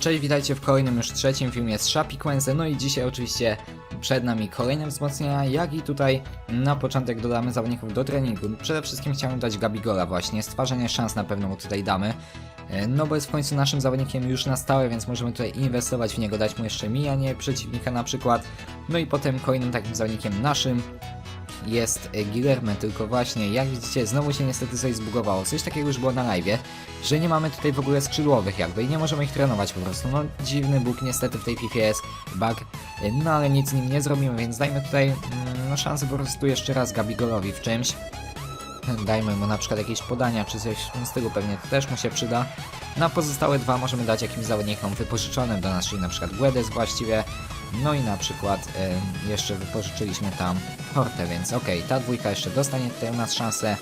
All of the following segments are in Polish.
Cześć, witajcie w kolejnym już trzecim filmie z Shapiquense, no i dzisiaj oczywiście przed nami kolejne wzmocnienia, jak i tutaj na początek dodamy zawodników do treningu. Przede wszystkim chciałem dać Gabigola właśnie, stwarzanie szans na pewno mu tutaj damy, E, no bo jest w końcu naszym zawodnikiem już na stałe, więc możemy tutaj inwestować w niego, dać mu jeszcze mijanie przeciwnika na przykład, no i potem kolejnym takim zawodnikiem naszym jest Guillermo, tylko właśnie jak widzicie znowu się niestety coś zbugowało, coś takiego już było na live, że nie mamy tutaj w ogóle skrzydłowych jakby i nie możemy ich trenować po prostu, no dziwny bóg niestety w tej FIFA jest bug, no ale nic z nim nie zrobimy, więc dajmy tutaj mm, no, szansę po prostu jeszcze raz Gabigolowi w czymś, dajmy mu na przykład jakieś podania czy coś tym stylu, pewnie to też mu się przyda. Na pozostałe dwa możemy dać jakimś zawodnikom wypożyczonym do nas, czyli na przykład Guedes właściwie. No i na przykład e, jeszcze wypożyczyliśmy tam Hortę, więc okej, ta dwójka jeszcze dostanie tutaj u nas szansę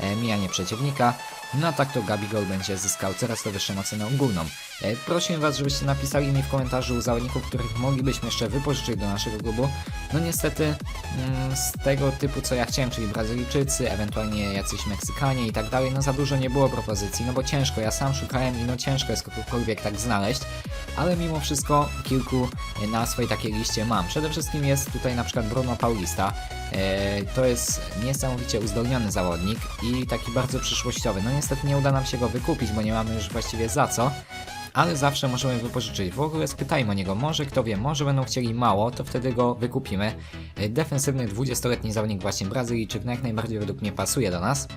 e, mijanie przeciwnika. No tak to Gabigol będzie zyskał coraz to wyższą ocenę ogólną. E, prosimy Was, żebyście napisali mi w komentarzu zawodników, których moglibyśmy jeszcze wypożyczyć do naszego klubu. No niestety mm, z tego typu co ja chciałem, czyli Brazylijczycy, ewentualnie jacyś Meksykanie i tak dalej, no za dużo nie było propozycji, no bo ciężko, ja sam szukałem i no ciężko jest kogokolwiek tak znaleźć, ale mimo wszystko kilku e, na swojej takiej liście mam. Przede wszystkim jest tutaj na przykład Bruno Paulista, e, to jest niesamowicie uzdolniony zawodnik i taki bardzo przyszłościowy. No niestety nie uda nam się go wykupić, bo nie mamy już właściwie za co, ale zawsze możemy wypożyczyć. W ogóle spytajmy o niego, może kto wie, może będą chcieli mało, to wtedy go wykupimy. E, Defensywny 20-letni zawodnik właśnie Brazylijczyk, no jak najbardziej według mnie pasuje do nas.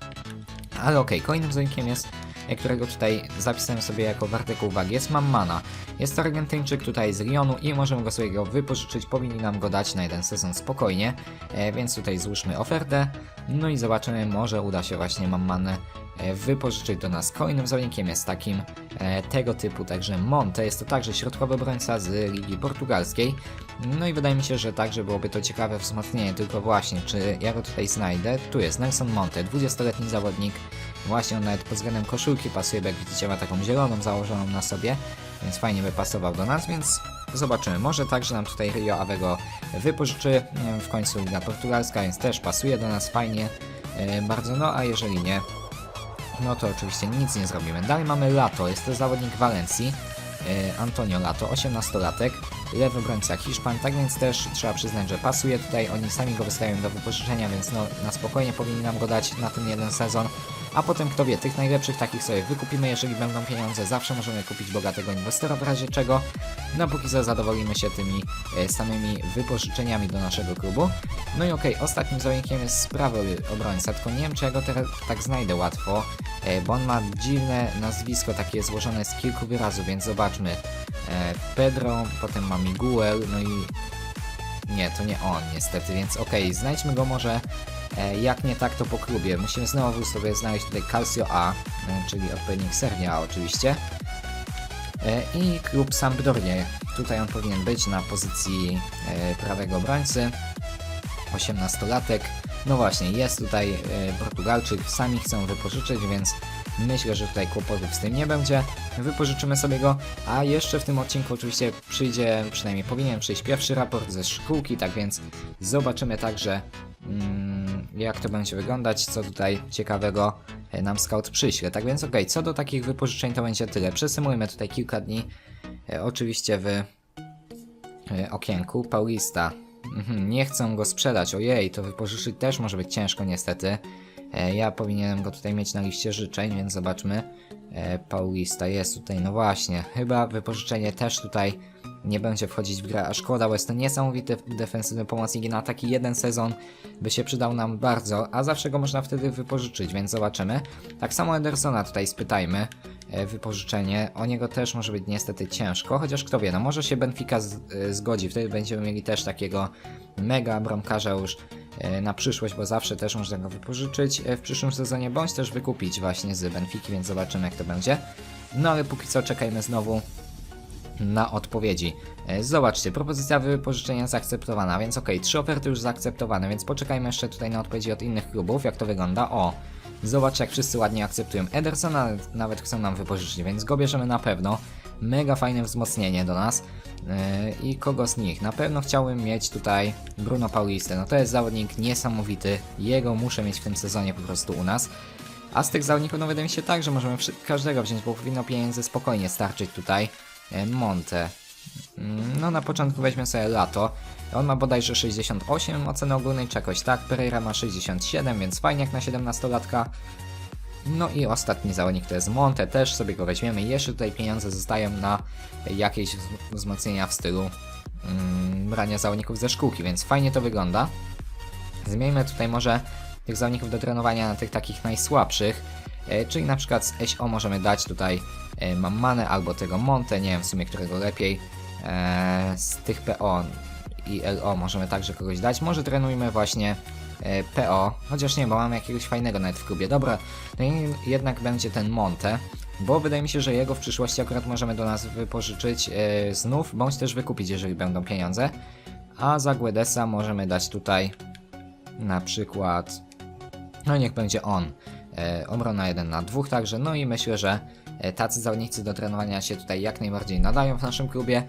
Ale okej, kolejnym zawodnikiem jest, którego tutaj zapisałem sobie jako wartek uwagi, jest Mammana. Jest to Argentyńczyk tutaj z Lyonu i możemy go sobie go wypożyczyć, powinni nam go dać na jeden sezon spokojnie, e, więc tutaj złóżmy ofertę, no i zobaczymy, może uda się właśnie Mammanę e, wypożyczyć do nas. Kolejnym zawodnikiem jest takim e, tego typu, także Monte, jest to także środkowy obrońca z Ligi Portugalskiej, no i wydaje mi się, że także byłoby to ciekawe wzmocnienie, tylko właśnie, czy ja go tutaj znajdę? Tu jest Nelson Monte, 20-letni zawodnik, właśnie on nawet pod względem koszulki pasuje, bo jak widzicie ma taką zieloną założoną na sobie, więc fajnie by pasował do nas, więc zobaczymy. Może także nam tutaj Rio Avego wypożyczy, w końcu Liga Portugalska, więc też pasuje do nas fajnie, e, bardzo, no a jeżeli nie, no to oczywiście nic nie zrobimy. Dalej mamy Lato, jest to zawodnik Walencji, e, Antonio Lato, 18-latek, lewy obrońca Hiszpan, tak więc też trzeba przyznać, że pasuje tutaj, oni sami go wystawiają do wypożyczenia, więc no na spokojnie powinni nam go dać na ten jeden sezon, a potem kto wie, tych najlepszych takich sobie wykupimy, jeżeli będą pieniądze, zawsze możemy kupić bogatego inwestora w razie czego, no póki co zadowolimy się tymi e, samymi wypożyczeniami do naszego klubu. No i okej, ostatnim zawodnikiem jest prawy obrońca, tylko nie wiem czy ja go teraz tak znajdę łatwo, e, bo on ma dziwne nazwisko, takie złożone z kilku wyrazów, więc zobaczmy. E, Pedro, potem ma Miguel, no i nie, to nie on niestety, więc okej, znajdźmy go może jak nie tak to po klubie. Musimy znowu sobie znaleźć tutaj Calcio A, e, czyli odpowiednik Serie A oczywiście. E, I klub Sampdoria. Tutaj on powinien być na pozycji e, prawego obrońcy. 18-latek. No właśnie, jest tutaj e, Portugalczyk, sami chcą wypożyczyć, więc myślę, że tutaj kłopotów z tym nie będzie. Wypożyczymy sobie go, a jeszcze w tym odcinku oczywiście przyjdzie, przynajmniej powinien przyjść pierwszy raport ze szkółki, tak więc zobaczymy także mm, jak to będzie wyglądać, co tutaj ciekawego e, nam scout przyśle. Tak więc okej, co do takich wypożyczeń to będzie tyle. Przesymujmy tutaj kilka dni, e, oczywiście w e, okienku. Paulista. Mhm, nie chcą go sprzedać, ojej, to wypożyczyć też może być ciężko niestety. Ja powinienem go tutaj mieć na liście życzeń, więc zobaczmy. Paulista jest tutaj, no właśnie, chyba wypożyczenie też tutaj nie będzie wchodzić w grę, a szkoda, bo jest to niesamowity defensywny pomocnik i na taki jeden sezon by się przydał nam bardzo, a zawsze go można wtedy wypożyczyć, więc zobaczymy. Tak samo Edersona tutaj spytajmy, e, wypożyczenie, o niego też może być niestety ciężko, chociaż kto wie, no może się Benfica e, zgodzi, wtedy będziemy mieli też takiego mega bramkarza już e, na przyszłość, bo zawsze też można go wypożyczyć w przyszłym sezonie, bądź też wykupić właśnie z Benfiki, więc zobaczymy jak to będzie. No ale póki co czekajmy znowu na odpowiedzi. E, Zobaczcie, propozycja wypożyczenia zaakceptowana, więc okej, trzy oferty już zaakceptowane, więc poczekajmy jeszcze tutaj na odpowiedzi od innych klubów, jak to wygląda. O, zobacz jak wszyscy ładnie akceptują. Edersona nawet, chcą nam wypożyczyć, więc go bierzemy na pewno. Mega fajne wzmocnienie do nas. Yy, I kogo z nich? Na pewno chciałbym mieć tutaj Bruno Paulistę. No to jest zawodnik niesamowity. Jego muszę mieć w tym sezonie po prostu u nas. A z tych zawodników, no wydaje mi się tak, że możemy każdego wziąć, bo powinno pieniędzy spokojnie starczyć tutaj. E, Monte. Mm, No na początku weźmy sobie Lato. On ma bodajże 68 oceny ogólnej, czy jakoś tak. Pereira ma 67, więc fajnie jak na 17-latka. No i ostatni zawodnik to jest Monte, też sobie go weźmiemy. Jeszcze tutaj pieniądze zostają na jakieś wz- wzmocnienia w stylu mm, brania zawodników ze szkółki, więc fajnie to wygląda. Zmieńmy tutaj może tych zawodników do trenowania na tych takich najsłabszych, czyli na przykład z SO możemy dać tutaj e, Mammanę albo tego Monte, nie wiem w sumie którego lepiej. E, z tych PO i LO możemy także kogoś dać. Może trenujmy właśnie e, PO, chociaż nie, bo mamy jakiegoś fajnego nawet w klubie. Dobra, no i jednak będzie ten Monte, bo wydaje mi się, że jego w przyszłości akurat możemy do nas wypożyczyć e, znów, bądź też wykupić, jeżeli będą pieniądze. A za Guedesa możemy dać tutaj na przykład, no niech będzie on, e, obrona 1 na 2 także, no i myślę, że e, tacy zawodnicy do trenowania się tutaj jak najbardziej nadają w naszym klubie.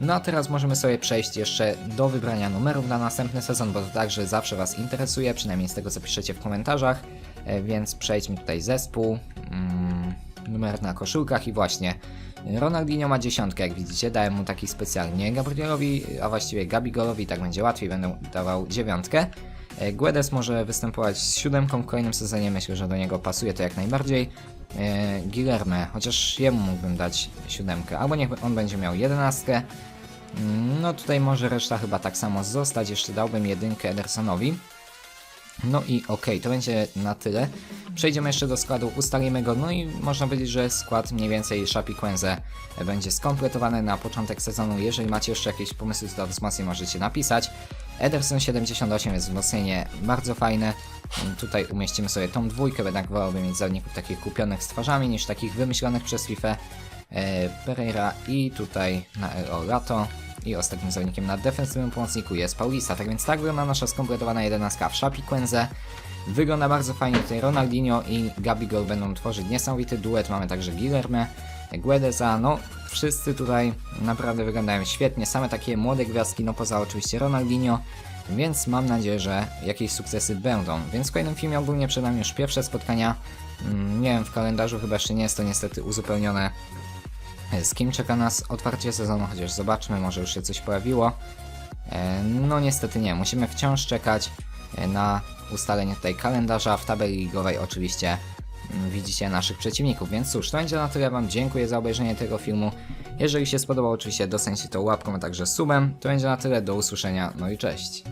No a teraz możemy sobie przejść jeszcze do wybrania numerów na następny sezon, bo to także zawsze Was interesuje, przynajmniej z tego co piszecie w komentarzach, e, więc przejdźmy tutaj zespół, mm, numer na koszulkach i właśnie Ronaldinho ma dziesiątkę, jak widzicie, dałem mu taki specjalnie Gabrielowi, a właściwie Gabigolowi, tak będzie łatwiej, będę dawał dziewiątkę. E, Guedes może występować z siódemką w kolejnym sezonie, myślę, że do niego pasuje to jak najbardziej. E, Guilherme, chociaż jemu mógłbym dać siódemkę, albo niech on będzie miał jedenastkę. Mm, No tutaj może reszta chyba tak samo zostać, jeszcze dałbym jedynkę Edersonowi. No i okej, to będzie na tyle. Przejdziemy jeszcze do składu, ustalimy go, no i można powiedzieć, że skład mniej więcej Shapiquenze będzie skompletowany na początek sezonu. Jeżeli macie jeszcze jakieś pomysły do wzmocnień, możecie napisać. Ederson 78 jest wzmocnienie bardzo fajne. Tutaj umieścimy sobie tą dwójkę, jednak wolałbym mieć zawodników takich kupionych z twarzami niż takich wymyślonych przez FIFA. E, Pereira i tutaj na LO Lato. I ostatnim zawodnikiem na defensywnym pomocniku jest Paulista. Tak więc tak wygląda nasza skompletowana 11 w Shapiquenze. Wygląda bardzo fajnie tutaj Ronaldinho i Gabigol będą tworzyć niesamowity duet. Mamy także Guilherme, Guedesa, no wszyscy tutaj naprawdę wyglądają świetnie. Same takie młode gwiazdki, no poza oczywiście Ronaldinho. Więc mam nadzieję, że jakieś sukcesy będą. Więc w kolejnym filmie ogólnie przed nami już pierwsze spotkania. Mm, Nie wiem, w kalendarzu chyba jeszcze nie jest to niestety uzupełnione z kim czeka nas otwarcie sezonu, chociaż zobaczmy, może już się coś pojawiło. E, No niestety nie, musimy wciąż czekać e, na ustalenie tutaj kalendarza. W tabeli ligowej oczywiście widzicie naszych przeciwników, więc cóż, to będzie na tyle. Wam dziękuję za obejrzenie tego filmu. Jeżeli się spodobał, oczywiście docencie to łapką, a także subem. To będzie na tyle, do usłyszenia, no i cześć.